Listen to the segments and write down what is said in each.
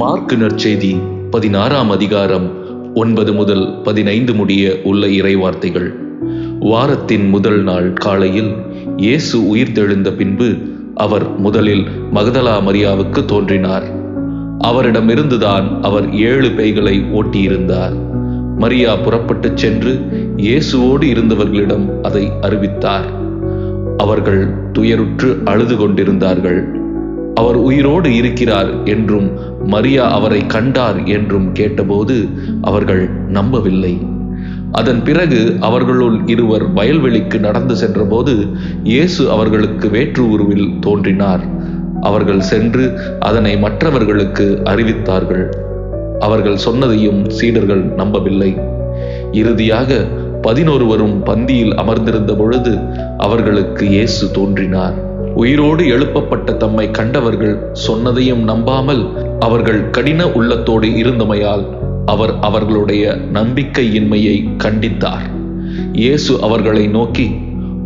Mark நற்செய்தி பதினாறாம் அதிகாரம் ஒன்பது முதல் பதினைந்து முடிய உள்ள இறைவார்த்தைகள். வாரத்தின் முதல் நாள் காலையில் இயேசு உயிர்த்தெழுந்த பின்பு அவர் முதலில் மகதலா மரியாவுக்கு தோன்றினார். அவரிடமிருந்துதான் அவர் ஏழு பேய்களை ஓட்டியிருந்தார். மரியா புறப்பட்டுச் சென்று இயேசுவோடு இருந்தவர்களிடம் அதை அறிவித்தார். அவர்கள் துயருற்று அழுது கொண்டிருந்தார்கள். அவர் உயிரோடு இருக்கிறார் என்றும் மரியா அவரை கண்டார் என்றும் கேட்டபோது அவர்கள் நம்பவில்லை. அதன் பிறகு அவர்களுள் இருவர் வயல்வெளிக்கு நடந்து சென்றபோது இயேசு அவர்களுக்கு வேற்று உருவில் தோன்றினார். அவர்கள் சென்று அதனை மற்றவர்களுக்கு அறிவித்தார்கள். அவர்கள் சொன்னதையும் சீடர்கள் நம்பவில்லை. இறுதியாக பதினொருவரும் பந்தியில் அமர்ந்திருந்த பொழுது அவர்களுக்கு இயேசு தோன்றினார். உயிரோடு எழுப்பப்பட்ட தம்மை கண்டவர்கள் சொன்னதையும் நம்பாமல் அவர்கள் கடின உள்ளத்தோடு இருந்தமையால் அவர் அவர்களுடைய நம்பிக்கையின்மையை கண்டித்தார். இயேசு அவர்களை நோக்கி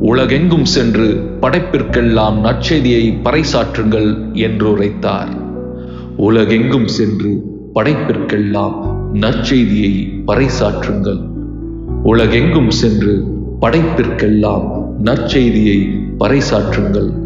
உலகெங்கும் சென்று படைப்பிற்கெல்லாம் நற்செய்தியை பறைசாற்றுங்கள் என்று உரைத்தார். உலகெங்கும் சென்று படைப்பிற்கெல்லாம் நற்செய்தியை பறைசாற்றுங்கள். உலகெங்கும் சென்று படைப்பிற்கெல்லாம் நற்செய்தியை பறைசாற்றுங்கள்